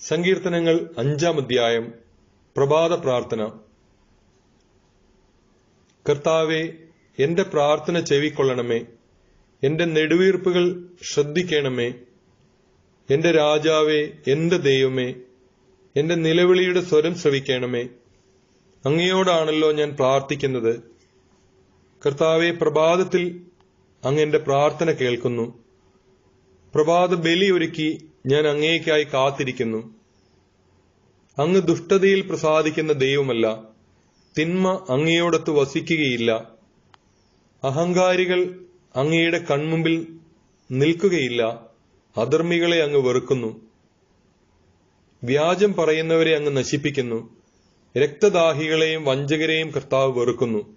സങ്കീർത്തനങ്ങൾ അഞ്ചാം അധ്യായം പ്രഭാത പ്രാർത്ഥന. കർത്താവെ എന്റെ പ്രാർത്ഥന ചെവിക്കൊള്ളണമേ. എന്റെ നെടുവീർപ്പുകൾ ശ്രദ്ധിക്കണമേ. എന്റെ രാജാവേ എന്റെ ദൈവമേ എന്റെ നിലവിളിയുടെ സ്വരം ശ്രവിക്കണമേ. അങ്ങയോടാണല്ലോ ഞാൻ പ്രാർത്ഥിക്കുന്നത്. കർത്താവെ പ്രഭാതത്തിൽ അങ്ങ് എന്റെ പ്രാർത്ഥന കേൾക്കുന്നു. പ്രഭാത ബലി ഒരുക്കി ഞാൻ അങ്ങേക്കായി കാത്തിരിക്കുന്നു. അങ്ങ് ദുഷ്ടതയിൽ പ്രസാദിക്കുന്ന ദൈവമല്ല. തിന്മ അങ്ങയോടൊത്ത് വസിക്കുകയില്ല. അഹങ്കാരികൾ അങ്ങയുടെ കൺമുമ്പിൽ നിൽക്കുകയില്ല. അധർമ്മികളെ അങ്ങ് വെറുക്കുന്നു. വ്യാജം പറയുന്നവരെ അങ്ങ് നശിപ്പിക്കുന്നു. രക്തദാഹികളെയും വഞ്ചകരെയും കർത്താവ് വെറുക്കുന്നു.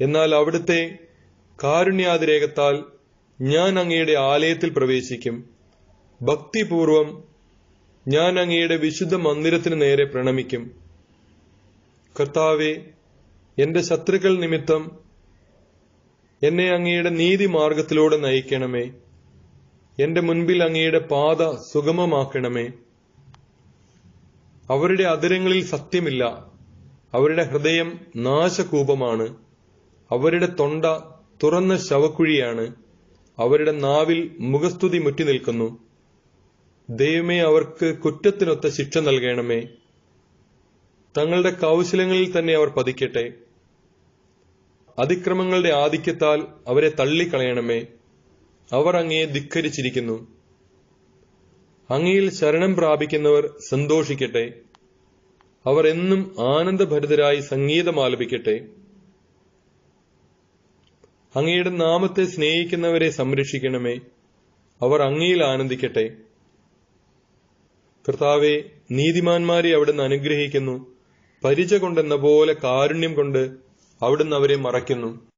എന്നാൽ അവിടുത്തെ കാരുണ്യാതിരേകത്താൽ ഞാൻ അങ്ങയുടെ ആലയത്തിൽ പ്രവേശിക്കും. ഭക്തിപൂർവം ഞാൻ അങ്ങയുടെ വിശുദ്ധ മന്ദിരത്തിന് നേരെ പ്രണമിക്കും. കർത്താവെ എന്റെ ശത്രുക്കൾ നിമിത്തം എന്നെ അങ്ങയുടെ നീതി മാർഗത്തിലൂടെ നയിക്കണമേ. എന്റെ മുൻപിൽ അങ്ങയുടെ പാത സുഗമമാക്കണമേ. അവരുടെ അതിരങ്ങളിൽ സത്യമില്ല. അവരുടെ ഹൃദയം നാശകൂപമാണ്. അവരുടെ തൊണ്ട തുറന്ന ശവക്കുഴിയാണ്. അവരുടെ നാവിൽ മുഖസ്തുതി മുറ്റി നിൽക്കുന്നു. ദൈവമേ അവർക്ക് കുറ്റത്തിനൊത്ത ശിക്ഷ നൽകണമേ. തങ്ങളുടെ കൗശലങ്ങളിൽ തന്നെ അവർ പതിക്കട്ടെ. അതിക്രമങ്ങളുടെ ആധിക്യത്താൽ അവരെ തള്ളിക്കളയണമേ. അവർ അങ്ങയെ ധിക്കരിച്ചിരിക്കുന്നു. അങ്ങയിൽ ശരണം പ്രാപിക്കുന്നവർ സന്തോഷിക്കട്ടെ. അവർ എന്നും ആനന്ദഭരിതരായി സംഗീതം ആലപിക്കട്ടെ. അങ്ങയുടെ നാമത്തെ സ്നേഹിക്കുന്നവരെ സംരക്ഷിക്കണമേ. അവർ അങ്ങയിൽ ആനന്ദിക്കട്ടെ. കർത്താവെ നീതിമാന്മാരെ അവിടുന്ന് അനുഗ്രഹിക്കുന്നു. പരിച കൊണ്ടെന്ന പോലെ കാരുണ്യം കൊണ്ട് അവിടുന്ന് അവരെ മറയ്ക്കുന്നു.